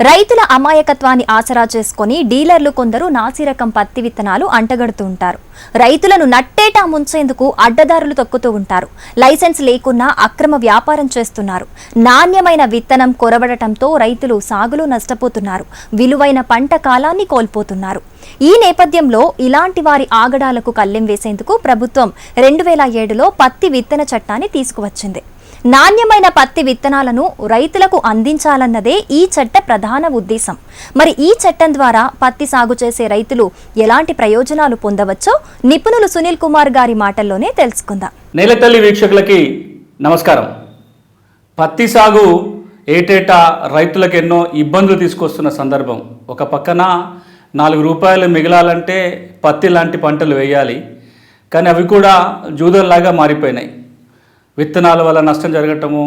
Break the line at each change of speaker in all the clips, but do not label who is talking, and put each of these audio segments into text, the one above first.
రైతుల అమాయకత్వాన్ని ఆసరా చేసుకొని డీలర్లు కొందరు నాసిరకం పత్తి విత్తనాలు అంటగడుతూ ఉంటారు. రైతులను నట్టేటా ముంచేందుకు అడ్డదారులు తొక్కుతూ ఉంటారు. లైసెన్స్ లేకున్నా అక్రమ వ్యాపారం చేస్తున్నారు. నాణ్యమైన విత్తనం కొరబడటంతో రైతులు సాగులో నష్టపోతున్నారు. విలువైన పంట కాలాన్ని కోల్పోతున్నారు. ఈ నేపథ్యంలో ఇలాంటి వారి ఆగడాలకు కళ్ళెం వేసేందుకు ప్రభుత్వం రెండు వేల ఏడులో పత్తి విత్తన చట్టాన్ని తీసుకువచ్చింది. నాణ్యమైన పత్తి విత్తనాలను రైతులకు అందించాలన్నదే ఈ చట్ట ప్రధాన ఉద్దేశం. మరి ఈ చట్టం ద్వారా పత్తి సాగు చేసే రైతులు ఎలాంటి ప్రయోజనాలు పొందవచ్చో నిపుణులు సునీల్ కుమార్ గారి మాటల్లోనే తెలుసుకుందాం.
నేలతల్లి వీక్షకులకి నమస్కారం. పత్తి సాగు ఏటేటా రైతులకు ఎన్నో ఇబ్బందులు తీసుకొస్తున్న సందర్భం. ఒక పక్కన నాలుగు రూపాయలు మిగలాలంటే పత్తి లాంటి పంటలు వేయాలి. కానీ అవి కూడా జూదంలాగా మారిపోయినాయి. విత్తనాల వల్ల నష్టం జరగటము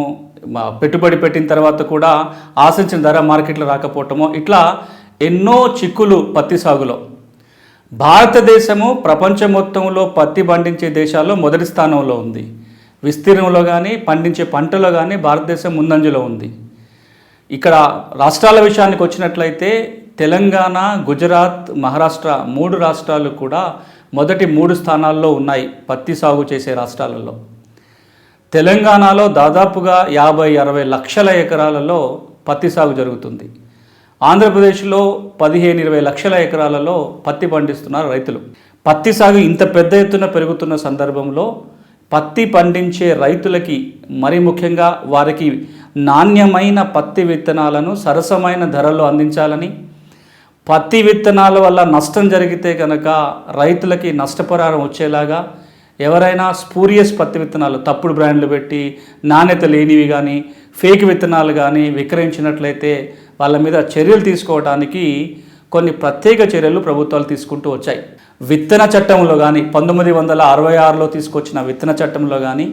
పెట్టుబడి పెట్టిన తర్వాత కూడా ఆశించిన ధర మార్కెట్లో రాకపోవటము ఇట్లా ఎన్నో చిక్కులు పత్తి సాగులో. భారతదేశము ప్రపంచం మొత్తంలో పత్తి పండించే దేశాల్లో మొదటి స్థానంలో ఉంది. విస్తీర్ణంలో కానీ పండించే పంటలో కానీ భారతదేశం ముందంజలో ఉంది. ఇక్కడ రాష్ట్రాల విషయానికి వచ్చినట్లయితే తెలంగాణ గుజరాత్ మహారాష్ట్ర మూడు రాష్ట్రాలు కూడా మొదటి మూడు స్థానాల్లో ఉన్నాయి పత్తి సాగు చేసే రాష్ట్రాలలో. తెలంగాణలో దాదాపుగా యాభై అరవై లక్షల ఎకరాలలో పత్తి సాగు జరుగుతుంది. ఆంధ్రప్రదేశ్లో పదిహేను ఇరవై లక్షల ఎకరాలలో పత్తి పండిస్తున్నారు రైతులు. పత్తి సాగు ఇంత పెద్ద ఎత్తున పెరుగుతున్న సందర్భంలో పత్తి పండించే రైతులకి మరి ముఖ్యంగా వారికి నాణ్యమైన పత్తి విత్తనాలను సరసమైన ధరల్లో అందించాలని పత్తి విత్తనాల వల్ల నష్టం జరిగితే కనుక రైతులకి నష్టపరారం వచ్చేలాగా ఎవరైనా స్పూరియస్ పత్తి విత్తనాలు తప్పుడు బ్రాండ్లు పెట్టి నాణ్యత లేనివి కానీ ఫేక్ విత్తనాలు కానీ విక్రయించినట్లయితే వాళ్ళ మీద చర్యలు తీసుకోవడానికి కొన్ని ప్రత్యేక చర్యలు ప్రభుత్వాలు తీసుకుంటూ వచ్చాయి. విత్తన చట్టంలో కానీ పంతొమ్మిది వందల అరవై ఆరులో తీసుకొచ్చిన విత్తన చట్టంలో కానీ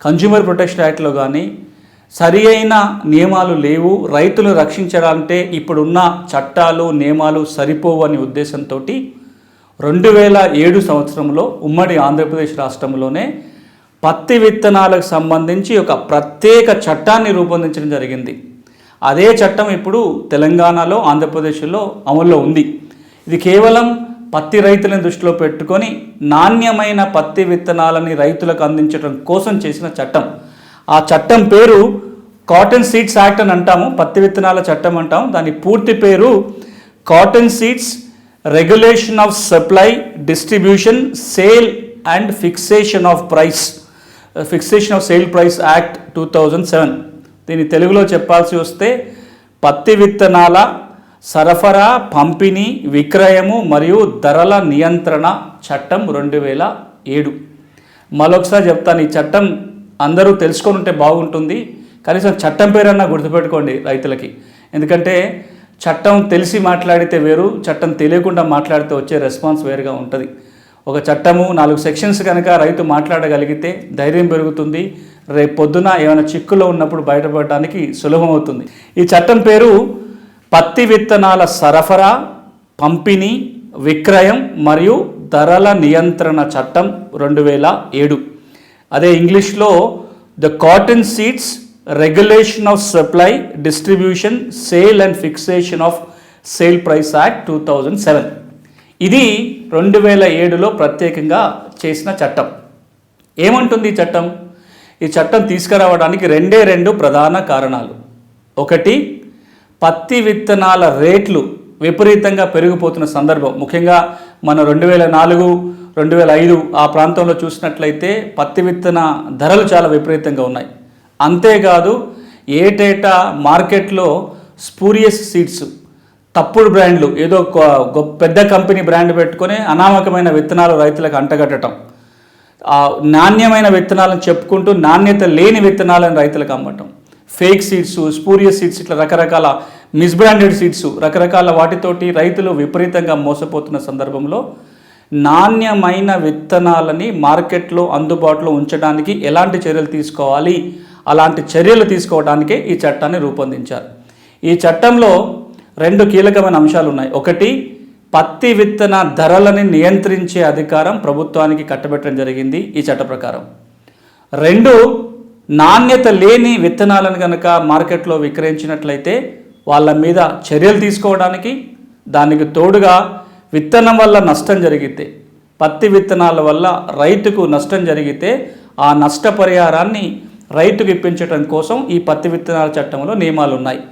కన్జ్యూమర్ ప్రొటెక్షన్ యాక్ట్లో కానీ సరి అయిన నియమాలు లేవు రైతులు రక్షించాలంటే ఇప్పుడున్న చట్టాలు నియమాలు సరిపోవు అనే ఉద్దేశంతో రెండు వేల ఏడు సంవత్సరంలో ఉమ్మడి ఆంధ్రప్రదేశ్ రాష్ట్రంలోనే పత్తి విత్తనాలకు సంబంధించి ఒక ప్రత్యేక చట్టాన్ని రూపొందించడం జరిగింది. అదే చట్టం ఇప్పుడు తెలంగాణలో ఆంధ్రప్రదేశ్లో అమల్లో ఉంది. ఇది కేవలం పత్తి రైతులను దృష్టిలో పెట్టుకొని నాణ్యమైన పత్తి విత్తనాలని రైతులకు అందించడం కోసం చేసిన చట్టం. ఆ చట్టం పేరు కాటన్ సీడ్స్ యాక్ట్ అని అంటాము. పత్తి విత్తనాల చట్టం అంటాము. దాని పూర్తి పేరు cotton seeds regulation of supply distribution sale and fixation of price fixation of sale price act two thousand seven దీన్ని తెలుగులో చెప్పాల్సి వస్తే పత్తి విత్తనాల సరఫరా పంపిణీ విక్రయము మరియు ధరల నియంత్రణ చట్టం రెండు వేల ఏడు. మరొకసారి చెప్తాను ఈ చట్టం అందరూ తెలుసుకొని ఉంటే బాగుంటుంది. కనీసం చట్టం పేరన్నా గుర్తుపెట్టుకోండి రైతులకి. ఎందుకంటే చట్టం తెలిసి మాట్లాడితే వేరు చట్టం తెలియకుండా మాట్లాడితే వచ్చే రెస్పాన్స్ వేరుగా ఉంటుంది. ఒక చట్టము నాలుగు సెక్షన్స్ కనుక రైతు మాట్లాడగలిగితే ధైర్యం పెరుగుతుంది. రేపు పొద్దున ఏమైనా చిక్కులో ఉన్నప్పుడు బయటపడడానికి సులభం అవుతుంది. ఈ చట్టం పేరు పత్తి విత్తనాల సరఫరా పంపిణీ విక్రయం మరియు ధరల నియంత్రణ చట్టం రెండు వేల ఏడు. అదే ఇంగ్లీష్లో the cotton seeds regulation of supply distribution sale and fixation of sale price act two thousand seven ఇది రెండు వేల ఏడులో ప్రత్యేకంగా చేసిన చట్టం. ఏమంటుంది ఈ చట్టం? ఈ చట్టం తీసుకురావడానికి రెండే రెండు ప్రధాన కారణాలు. ఒకటి పత్తి విత్తనాల రేట్లు విపరీతంగా పెరిగిపోతున్న సందర్భం. ముఖ్యంగా మన రెండు వేల నాలుగు రెండు వేల ఐదు ఆ ప్రాంతంలో చూసినట్లయితే పత్తి విత్తన ధరలు చాలా విపరీతంగా ఉన్నాయి. అంతేకాదు ఏటేటా మార్కెట్లో స్పూరియస్ సీడ్స్ తప్పుడు బ్రాండ్లు ఏదో గొప్ప పెద్ద కంపెనీ బ్రాండ్ పెట్టుకొని అనామకమైన విత్తనాలు రైతులకు అంటగట్టడం. నాణ్యమైన విత్తనాలను చెప్పుకుంటూ నాణ్యత లేని విత్తనాలను రైతులకు అమ్మటం. ఫేక్ సీడ్స్ స్పూరియస్ సీడ్స్ ఇట్లా రకరకాల మిస్బ్రాండెడ్ సీడ్స్ రకరకాల వాటితోటి రైతులు విపరీతంగా మోసపోతున్న సందర్భంలో నాణ్యమైన విత్తనాలని మార్కెట్లో అందుబాటులో ఉంచడానికి ఎలాంటి చర్యలు తీసుకోవాలి? అలాంటి చర్యలు తీసుకోవడానికే ఈ చట్టాన్ని రూపొందించారు. ఈ చట్టంలో రెండు కీలకమైన అంశాలు ఉన్నాయి. ఒకటి పత్తి విత్తన ధరలని నియంత్రించే అధికారం ప్రభుత్వానికి కట్టబెట్టడం జరిగింది ఈ చట్ట ప్రకారం. రెండు నాణ్యత లేని విత్తనాలను కనుక మార్కెట్లో విక్రయించినట్లయితే వాళ్ళ మీద చర్యలు తీసుకోవడానికి దానికి తోడుగా విత్తనం వల్ల నష్టం జరిగితే పత్తి విత్తనాల వల్ల రైతుకు నష్టం జరిగితే ఆ నష్టపరిహారాన్ని రైతుకు ఇప్పించడం కోసం ఈ పత్తి విత్తనాల చట్టంలో నియమాలు ఉన్నాయి